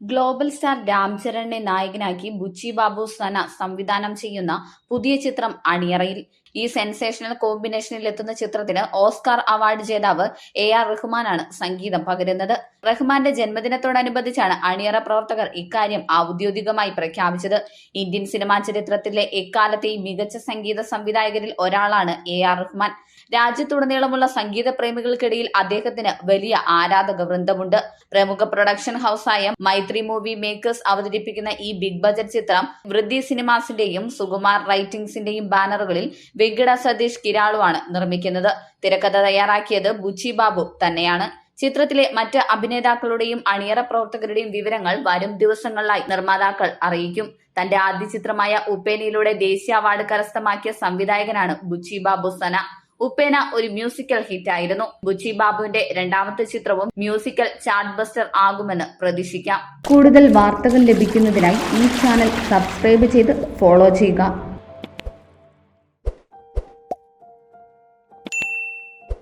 Global star രാംചരണിനെ നായകനാക്കി ബുച്ചി ബാബു സന സംവിധാനം ചെയ്യുന്ന പുതിയ ചിത്രം അണിയറയിൽ. ഈ സെൻസേഷണൽ കോമ്പിനേഷനിൽ എത്തുന്ന ചിത്രത്തിന് ഓസ്കാർ അവാർഡ് ജേതാവ് എ ആർ റഹ്മാനാണ് സംഗീതം പകരുന്നത്. റഹ്മാന്റെ ജന്മദിനത്തോടനുബന്ധിച്ചാണ് അണിയറ പ്രവർത്തകർ ഇക്കാര്യം ഔദ്യോഗികമായി പ്രഖ്യാപിച്ചത്. ഇന്ത്യൻ സിനിമാ ചരിത്രത്തിലെ എക്കാലത്തെയും മികച്ച സംഗീത സംവിധായകരിൽ ഒരാളാണ് എ ആർ റഹ്മാൻ. രാജ്യത്തുടനീളമുള്ള സംഗീത പ്രേമികൾക്കിടയിൽ അദ്ദേഹത്തിന് വലിയ ആരാധക വൃന്ദമുണ്ട്. പ്രമുഖ പ്രൊഡക്ഷൻ ഹൌസായ മൈത്രി മൂവി മേക്കേഴ്സ് അവതരിപ്പിക്കുന്ന ഈ ബിഗ് ബജറ്റ് ചിത്രം വൃദ്ധി സിനിമാസിന്റെയും സുകുമാർ റൈറ്റിംഗ്സിന്റെയും ബാനറുകളിൽ വെങ്കിട സതീഷ് കിരാളുവാണ് നിർമ്മിക്കുന്നത്. തിരക്കഥ തയ്യാറാക്കിയത് ബുച്ചി ബാബു തന്നെയാണ്. ചിത്രത്തിലെ മറ്റ് അഭിനേതാക്കളുടെയും അണിയറ പ്രവർത്തകരുടെയും വിവരങ്ങൾ വരും ദിവസങ്ങളിലായി നിർമ്മാതാക്കൾ അറിയിക്കും. തന്റെ ആദ്യ ചിത്രമായ ഉപ്പേനയിലൂടെ ദേശീയ അവാർഡ് കരസ്ഥമാക്കിയ സംവിധായകനാണ് ബുച്ചി ബാബു സന. ഉപ്പേന ഒരു മ്യൂസിക്കൽ ഹിറ്റായിരുന്നു. ബുച്ചി ബാബുവിന്റെ രണ്ടാമത്തെ ചിത്രവും മ്യൂസിക്കൽ ചാർട്ട് ബസ്റ്റർ ആകുമെന്ന് പ്രതീക്ഷിക്കാം. കൂടുതൽ വാർത്തകൾ ലഭിക്കുന്നതിനായി ഈ ചാനൽ സബ്സ്ക്രൈബ് ചെയ്ത് ഫോളോ ചെയ്യുക.